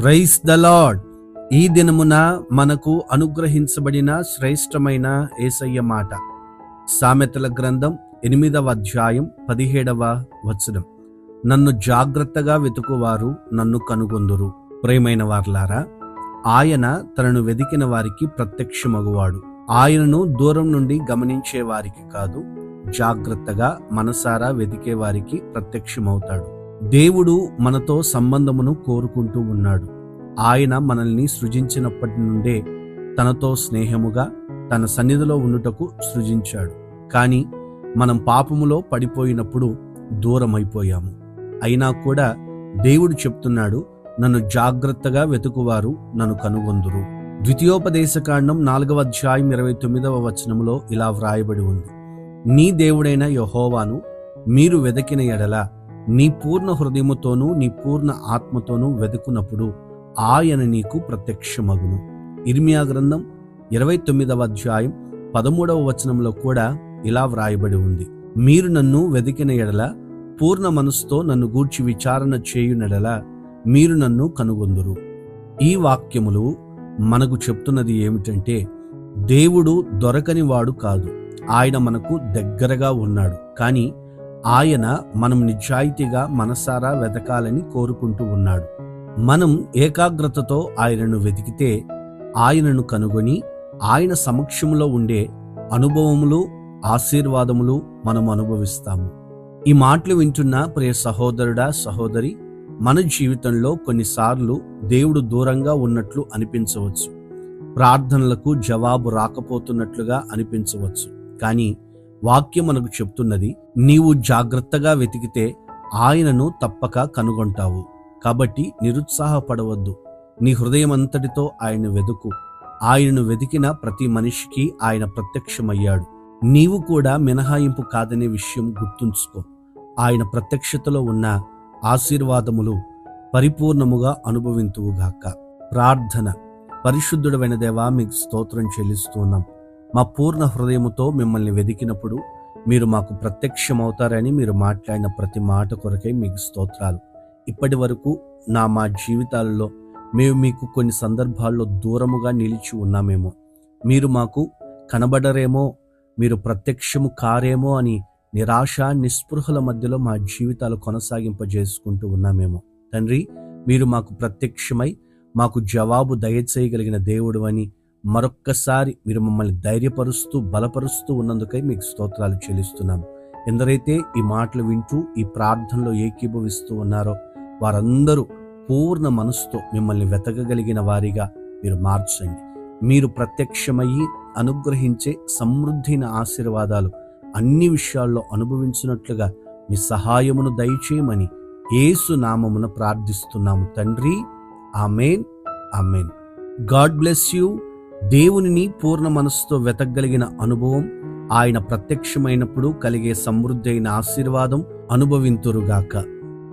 Price the lord. ఈ దినమున మనకు అనుగ్రహించబడిన శ్రేష్టమైన ఏసయ్య మాట. సామెతల గ్రంథం ఎనిమిదవ అధ్యాయం పదిహేడవ వచనం. నన్ను జాగ్రత్తగా వెతుకువారు నన్ను కనుగొందురు. ప్రేమైన వార్లారా ఆయన తనను వెదికిన వారికి ప్రత్యక్షమగువాడు. ఆయనను దూరం నుండి గమనించే వారికి కాదు జాగ్రత్తగా మనసారా వెతికే వారికి ప్రత్యక్షమవుతాడు. దేవుడు మనతో సంబంధమును కోరుకుంటూ ఉన్నాడు. ఆయన మనల్ని సృజించినప్పటి నుండే తనతో స్నేహముగా తన సన్నిధిలో ఉండుటకు సృజించాడు. కానీ మనం పాపములో పడిపోయినప్పుడు దూరమైపోయాము. అయినా కూడా దేవుడు చెప్తున్నాడు నన్ను జాగ్రత్తగా వెతుకువారు నన్ను కనుగొందురు. ద్వితీయోపదేశకాండం నాలుగవ అధ్యాయం ఇరవై తొమ్మిదవ వచనములో ఇలా వ్రాయబడి ఉంది. నీ దేవుడైన యహోవాను మీరు వెదకిన ఎడల నీ పూర్ణ హృదయముతోనూ నీ పూర్ణ ఆత్మతోనూ వెతుకున్నప్పుడు ఆయన నీకు ప్రత్యక్షమగును. ఇర్మియా గ్రంథం ఇరవై తొమ్మిదవ అధ్యాయం పదమూడవ వచనంలో కూడా ఇలా వ్రాయబడి ఉంది. మీరు నన్ను వెదికిన ఎడల పూర్ణ మనసుతో నన్ను గూర్చి విచారణ చేయునెడల మీరు నన్ను కనుగొందురు. ఈ వాక్యములు మనకు చెప్తున్నది ఏమిటంటే దేవుడు దొరకని వాడు కాదు. ఆయన మనకు దగ్గరగా ఉన్నాడు. కానీ ఆయన మనం నిజాయితీగా మనసారా వెతకాలని కోరుకుంటూ ఉన్నాడు. మనం ఏకాగ్రతతో ఆయనను వెతికితే ఆయనను కనుగొని ఆయన సమక్షంలో ఉండే అనుభవములు ఆశీర్వాదములు మనం అనుభవిస్తాము. ఈ మాటలు వింటున్న ప్రియ సహోదరుడా సహోదరి మన జీవితంలో కొన్నిసార్లు దేవుడు దూరంగా ఉన్నట్లు అనిపించవచ్చు. ప్రార్థనలకు జవాబు రాకపోతున్నట్లుగా అనిపించవచ్చు. కానీ వాక్యం మనకు చెప్తున్నది నీవు జాగ్రత్తగా వెతికితే ఆయనను తప్పక కనుగొంటావు. కాబట్టి నిరుత్సాహపడవద్దు. నీ హృదయం అంతటితో ఆయన వెతుకు ఆయనను వెతికిన ప్రతి మనిషికి ఆయన ప్రత్యక్షమయ్యాడు. నీవు కూడా మినహాయింపు కాదనే విషయం గుర్తుంచుకో. ఆయన ప్రత్యక్షతలో ఉన్న ఆశీర్వాదములు పరిపూర్ణముగా అనుభవింతువుగాక. ప్రార్థన. పరిశుద్ధుడమైన దేవా మీకు స్తోత్రం చెల్లిస్తున్నాం. మా పూర్ణ హృదయముతో మిమ్మల్ని వెదికినప్పుడు మీరు మాకు ప్రత్యక్షమవుతారని మీరు మాట్లాడిన ప్రతి మాట కొరకై మీకు స్తోత్రాలు. ఇప్పటి వరకు నా మా జీవితాలలో మేము మీకు కొన్ని సందర్భాల్లో దూరముగా నిలిచి ఉన్నామేమో. మీరు మాకు కనబడరేమో మీరు ప్రత్యక్షము కారేమో అని నిరాశ నిస్పృహల మధ్యలో మా జీవితాలు కొనసాగింపజేసుకుంటూ ఉన్నామేమో. తండ్రి మీరు మాకు ప్రత్యక్షమై మాకు జవాబు దయచేయగలిగిన దేవుడు అని మరొక్కసారి మీరు మమ్మల్ని ధైర్యపరుస్తూ బలపరుస్తూ ఉన్నందుకై మీకు స్తోత్రాలు చెల్లిస్తున్నాము. ఎందరైతే ఈ మాటలు వింటూ ఈ ప్రార్థనలో ఏకీభవిస్తూ ఉన్నారో వారందరూ పూర్ణ మనసుతో మిమ్మల్ని వెతకగలిగిన వారిగా మీరు మార్చండి. మీరు ప్రత్యక్షమయ్యి అనుగ్రహించే సమృద్ధైన ఆశీర్వాదాలు అన్ని విషయాల్లో అనుభవించినట్లుగా మీ సహాయమును దయచేయమని యేసు నామమున ప్రార్థిస్తున్నాము తండ్రి. Amen. Amen. God bless you. దేవునిని పూర్ణ మనస్సుతో వెతకగలిగిన అనుభవం ఆయన ప్రత్యక్షమైనప్పుడు కలిగే సమృద్ధి అయిన ఆశీర్వాదం అనుభవింతురుగాక.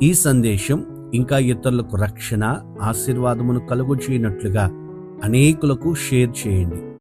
ఈ సందేశం ఇంకా ఇతరులకు రక్షణ ఆశీర్వాదమును కలుగు చేయనట్లుగా అనేకులకు షేర్ చేయండి.